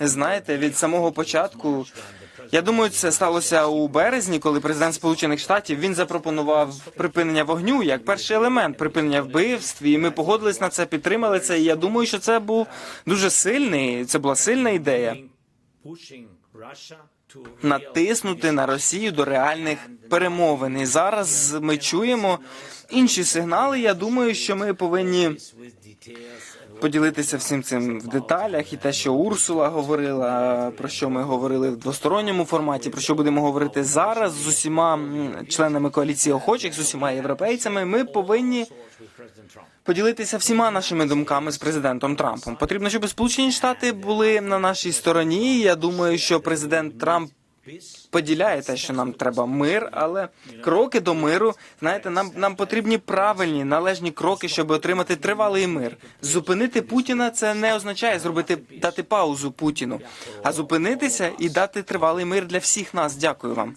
Знаєте, від самого початку. Я думаю, це сталося у березні, коли президент Сполучених Штатів він запропонував припинення вогню як перший елемент припинення вбивств, і ми погодились на це, підтримали це. І я думаю, що це був дуже сильний. Це була сильна ідея натиснути на Росію до реальних перемовин. І зараз ми чуємо інші сигнали. Я думаю, що ми повинні поділитися всім цим в деталях, і те, що Урсула говорила, про що ми говорили в двосторонньому форматі, про що будемо говорити зараз з усіма членами коаліції охочих, з усіма європейцями. Ми повинні поділитися всіма нашими думками з президентом Трампом. Потрібно, щоб Сполучені Штати були на нашій стороні. Я думаю, що президент Трамп поділяє те, що нам треба мир, але кроки до миру, знаєте, нам, нам потрібні правильні належні кроки, щоб отримати тривалий мир. Зупинити Путіна це не означає зробити дати паузу Путіну, а зупинитися і дати тривалий мир для всіх нас. Дякую вам.